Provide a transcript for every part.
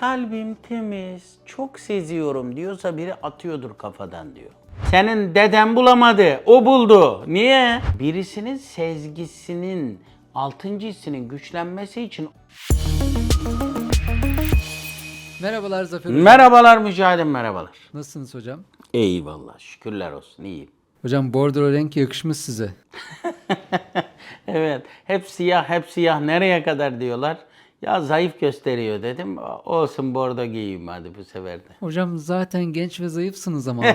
Kalbim temiz, çok seziyorum diyorsa biri atıyordur kafadan diyor. Senin deden bulamadı, o buldu. Niye? Birisinin sezgisinin, altıncı hissinin güçlenmesi için... Merhabalar Zafer Hocam. Merhabalar Mücahid'im, merhabalar. Nasılsınız hocam? Eyvallah, şükürler olsun, iyiyim. Hocam bordro renk yakışmış size. Evet, hep siyah, hep siyah nereye kadar diyorlar. Ya zayıf gösteriyor dedim. Olsun bordo giyeyim hadi bu sefer de. Hocam zaten genç ve zayıfsınız ama.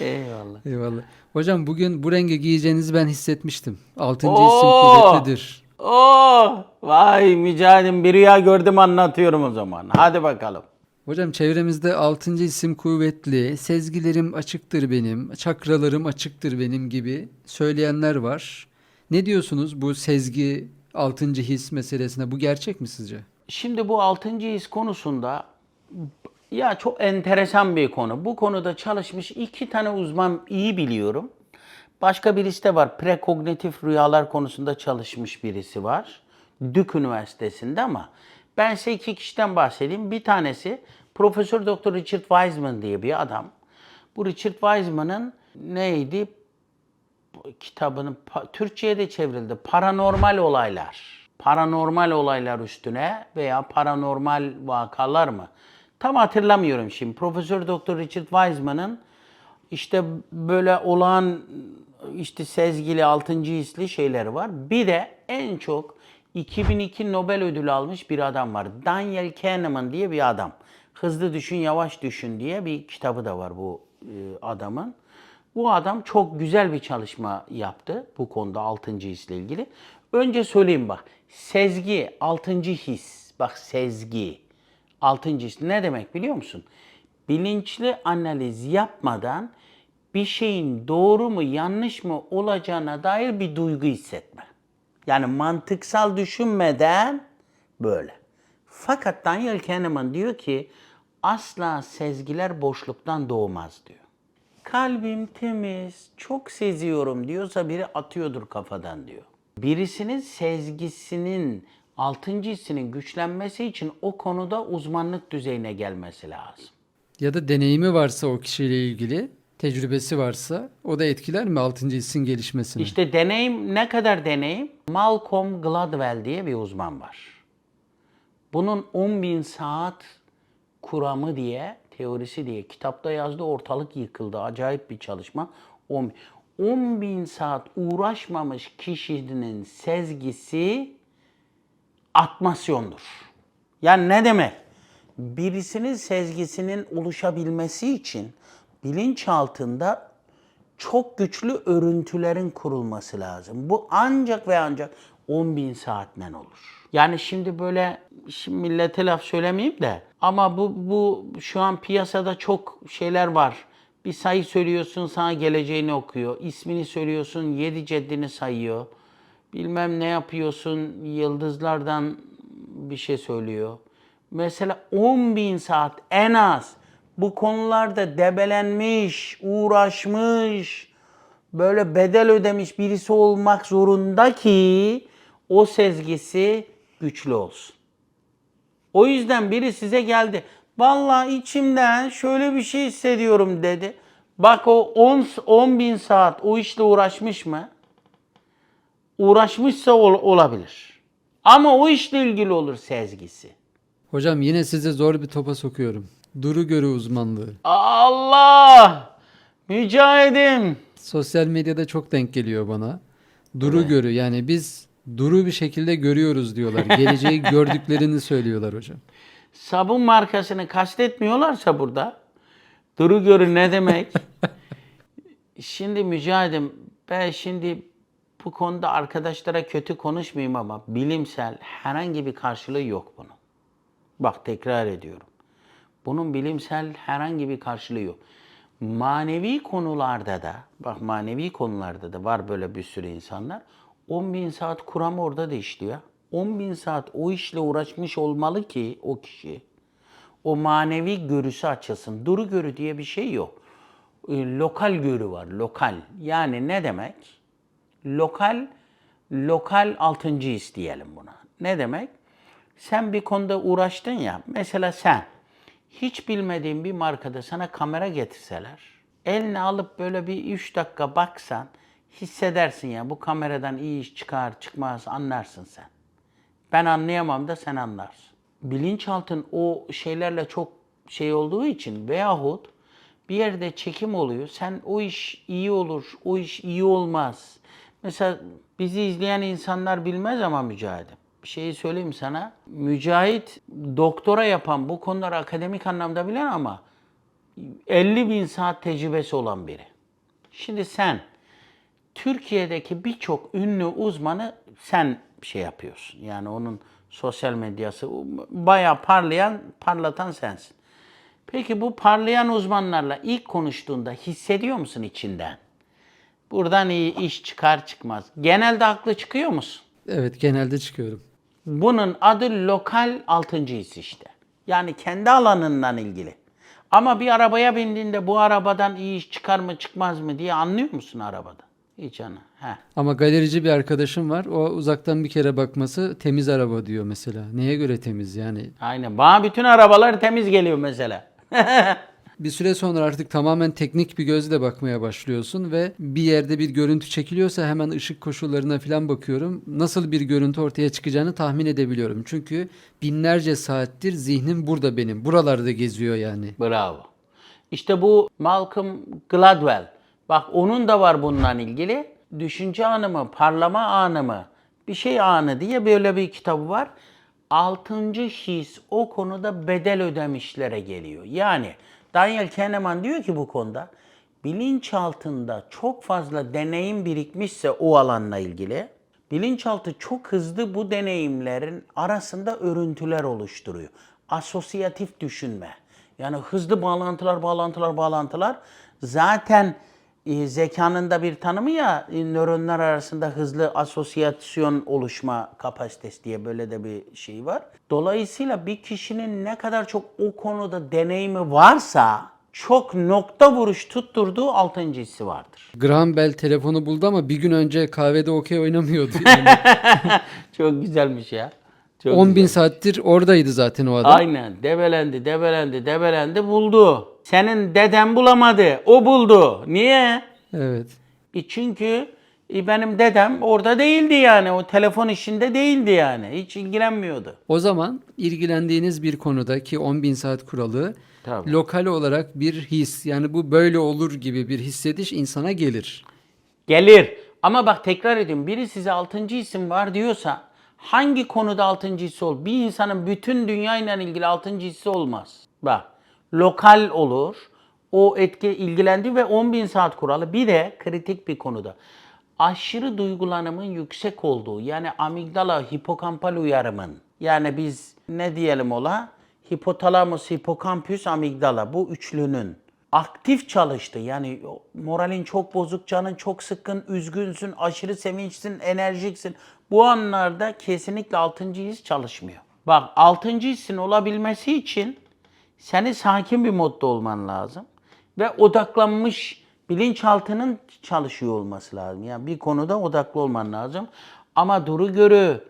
Eyvallah. Eyvallah. Hocam bugün bu rengi giyeceğinizi ben hissetmiştim. Altıncı Oo! isim kuvvetlidir. Oo, vay mücahidim bir rüya gördüm anlatıyorum o zaman. Hadi bakalım. Hocam çevremizde altıncı isim kuvvetli, sezgilerim açıktır benim, çakralarım açıktır benim gibi söyleyenler var. Ne diyorsunuz bu sezgi, altıncı his meselesine? Bu gerçek mi sizce? Şimdi bu altıncı his konusunda ya çok enteresan bir konu. Bu konuda çalışmış iki tane uzman iyi biliyorum. Başka birisi de var. Prekognitif rüyalar konusunda çalışmış birisi var. Duke Üniversitesi'nde ama ben size iki kişiden bahsedeyim. Bir tanesi Profesör Doktor Richard Wiseman diye bir adam. Bu Richard Wiseman'ın neydi? Kitabının Türkçe'ye de çevrildi. Paranormal olaylar. Paranormal olaylar üstüne veya paranormal vakalar mı? Tam hatırlamıyorum şimdi. Profesör Doktor Richard Wiseman'ın işte böyle olağan işte sezgili, altıncı hisli şeyleri var. Bir de en çok 2002 Nobel ödülü almış bir adam var. Daniel Kahneman diye bir adam. Hızlı Düşün, Yavaş Düşün diye bir kitabı da var bu e, adamın. Bu adam çok güzel bir çalışma yaptı bu konuda altıncı hisle ilgili. Önce söyleyeyim bak. Sezgi, altıncı his. Bak sezgi, altıncı his ne demek biliyor musun? Bilinçli analiz yapmadan bir şeyin doğru mu yanlış mı olacağına dair bir duygu hissetme. Yani mantıksal düşünmeden böyle. Fakat Daniel Kahneman diyor ki asla sezgiler boşluktan doğmaz diyor. Kalbim temiz, çok seziyorum diyorsa biri atıyordur kafadan diyor. Birisinin sezgisinin, altıncı hissinin güçlenmesi için o konuda uzmanlık düzeyine gelmesi lazım. Ya da deneyimi varsa o kişiyle ilgili, tecrübesi varsa o da etkiler mi altıncı hissin gelişmesini? İşte deneyim ne kadar deneyim? Malcolm Gladwell diye bir uzman var. Bunun 10.000 saat kuramı diye, teorisi diye kitapta yazdı ortalık yıkıldı. Acayip bir çalışma. 10 10.000 saat uğraşmamış kişinin sezgisi atmasyondur. Yani ne demek? Birisinin sezgisinin oluşabilmesi için bilinçaltında çok güçlü örüntülerin kurulması lazım. Bu ancak ve ancak 10 bin saatten olur. Yani şimdi böyle şimdi millete laf söylemeyeyim de ama bu, bu şu an piyasada çok şeyler var. Bir sayı söylüyorsun sana geleceğini okuyor. İsmini söylüyorsun yedi ceddini sayıyor. Bilmem ne yapıyorsun yıldızlardan bir şey söylüyor. Mesela 10 bin saat en az bu konularda debelenmiş, uğraşmış, böyle bedel ödemiş birisi olmak zorunda ki o sezgisi güçlü olsun. O yüzden biri size geldi. Vallahi içimden şöyle bir şey hissediyorum dedi. Bak o 10, 10 bin saat o işle uğraşmış mı? Uğraşmışsa ol- olabilir. Ama o işle ilgili olur sezgisi. Hocam yine size zor bir topa sokuyorum. Duru görü uzmanlığı. Allah! Mücahidim. Sosyal medyada çok denk geliyor bana. Duru görü yani biz duru bir şekilde görüyoruz diyorlar. Geleceği gördüklerini söylüyorlar hocam. Sabun markasını kastetmiyorlarsa burada duru görü ne demek? şimdi mücahidim ben şimdi bu konuda arkadaşlara kötü konuşmayayım ama bilimsel herhangi bir karşılığı yok bunun. Bak tekrar ediyorum. Bunun bilimsel herhangi bir karşılığı yok. Manevi konularda da, bak manevi konularda da var böyle bir sürü insanlar. 10 bin saat kuramı orada da işliyor. 10 bin saat o işle uğraşmış olmalı ki o kişi o manevi görüsü açılsın. Duru görü diye bir şey yok. E, Lokal görü var, lokal. Yani ne demek? Lokal, lokal altıncı his diyelim buna. Ne demek? Sen bir konuda uğraştın ya. Mesela sen hiç bilmediğin bir markada sana kamera getirseler, eline alıp böyle bir 3 dakika baksan hissedersin ya bu kameradan iyi iş çıkar çıkmaz anlarsın sen. Ben anlayamam da sen anlarsın. Bilinçaltın o şeylerle çok şey olduğu için veyahut bir yerde çekim oluyor. Sen o iş iyi olur, o iş iyi olmaz. Mesela bizi izleyen insanlar bilmez ama Mücahit'im. Bir şeyi söyleyeyim sana. Mücahit doktora yapan bu konuları akademik anlamda bilen ama 50 bin saat tecrübesi olan biri. Şimdi sen Türkiye'deki birçok ünlü uzmanı sen şey yapıyorsun. Yani onun sosyal medyası bayağı parlayan, parlatan sensin. Peki bu parlayan uzmanlarla ilk konuştuğunda hissediyor musun içinden? Buradan iyi iş çıkar çıkmaz. Genelde haklı çıkıyor musun? Evet genelde çıkıyorum. Bunun adı lokal altıncı his işte. Yani kendi alanından ilgili. Ama bir arabaya bindiğinde bu arabadan iyi iş çıkar mı çıkmaz mı diye anlıyor musun arabada? Hiç ana. Heh. Ama galerici bir arkadaşım var. O uzaktan bir kere bakması temiz araba diyor mesela. Neye göre temiz yani? Aynen. Bana bütün arabalar temiz geliyor mesela. Bir süre sonra artık tamamen teknik bir gözle bakmaya başlıyorsun ve bir yerde bir görüntü çekiliyorsa hemen ışık koşullarına falan bakıyorum. Nasıl bir görüntü ortaya çıkacağını tahmin edebiliyorum. Çünkü binlerce saattir zihnim burada benim. Buralarda geziyor yani. Bravo. İşte bu Malcolm Gladwell. Bak onun da var bununla ilgili. Düşünce anı mı, parlama anı mı, bir şey anı diye böyle bir kitabı var. Altıncı his o konuda bedel ödemişlere geliyor. Yani Daniel Kahneman diyor ki bu konuda bilinçaltında çok fazla deneyim birikmişse o alanla ilgili bilinçaltı çok hızlı bu deneyimlerin arasında örüntüler oluşturuyor. Asosiyatif düşünme. Yani hızlı bağlantılar, bağlantılar, bağlantılar. Zaten zekanın da bir tanımı ya e, nöronlar arasında hızlı asosyasyon oluşma kapasitesi diye böyle de bir şey var. Dolayısıyla bir kişinin ne kadar çok o konuda deneyimi varsa çok nokta vuruş tutturduğu altıncı hissi vardır. Graham Bell telefonu buldu ama bir gün önce kahvede okey oynamıyordu. Yani Çok güzelmiş ya. Çok 10 bin güzel. saattir oradaydı zaten o adam. Aynen. Debelendi, debelendi, debelendi buldu. Senin deden bulamadı. O buldu. Niye? Evet. E çünkü e, benim dedem orada değildi yani. O telefon işinde değildi yani. Hiç ilgilenmiyordu. O zaman ilgilendiğiniz bir konuda ki 10 bin saat kuralı Tabii. lokal olarak bir his yani bu böyle olur gibi bir hissediş insana gelir. Gelir. Ama bak tekrar ediyorum. Biri size altıncı isim var diyorsa hangi konuda altıncı hissi ol? Bir insanın bütün dünyayla ilgili altıncı hissi olmaz. Bak lokal olur. O etki ilgilendi ve 10 bin saat kuralı. Bir de kritik bir konuda. Aşırı duygulanımın yüksek olduğu yani amigdala hipokampal uyarımın yani biz ne diyelim ola? Hipotalamus, hipokampüs, amigdala bu üçlünün aktif çalıştı. Yani moralin çok bozuk, canın çok sıkkın, üzgünsün, aşırı sevinçsin, enerjiksin. Bu anlarda kesinlikle altıncı his çalışmıyor. Bak altıncı hissin olabilmesi için seni sakin bir modda olman lazım. Ve odaklanmış bilinçaltının çalışıyor olması lazım. Yani bir konuda odaklı olman lazım. Ama duru görü,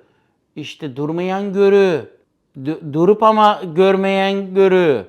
işte durmayan görü, du- durup ama görmeyen görü.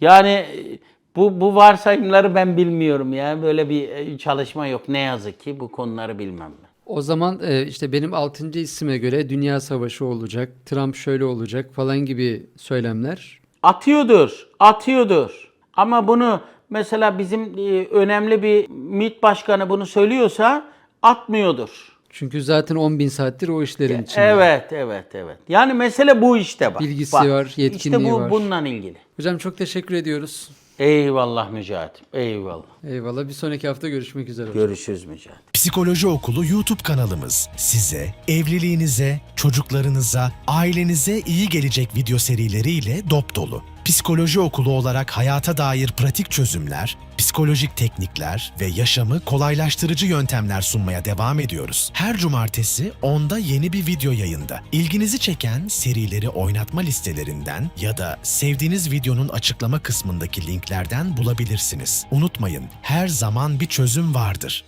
Yani e, bu, bu varsayımları ben bilmiyorum ya. Böyle bir e, çalışma yok ne yazık ki bu konuları bilmem ben. O zaman e, işte benim 6. isime göre dünya savaşı olacak, Trump şöyle olacak falan gibi söylemler. Atıyordur, atıyordur. Ama bunu mesela bizim e, önemli bir MİT başkanı bunu söylüyorsa atmıyordur. Çünkü zaten 10 bin saattir o işlerin içinde. Evet, evet, evet. Yani mesele bu işte bak. Bilgisi Bak, var, yetkinliği İşte bu var. bununla ilgili. Hocam çok teşekkür ediyoruz. Eyvallah Mücahit. Eyvallah. Eyvallah. Bir sonraki hafta görüşmek üzere. hocam. Görüşürüz Mücahit. Psikoloji Okulu YouTube kanalımız size evliliğinize, çocuklarınıza, ailenize iyi gelecek video serileriyle dop dolu. Psikoloji Okulu olarak hayata dair pratik çözümler, psikolojik teknikler ve yaşamı kolaylaştırıcı yöntemler sunmaya devam ediyoruz. Her cumartesi 10'da yeni bir video yayında. İlginizi çeken serileri oynatma listelerinden ya da sevdiğiniz videonun açıklama kısmındaki linklerden bulabilirsiniz. Unutmayın, her zaman bir çözüm vardır.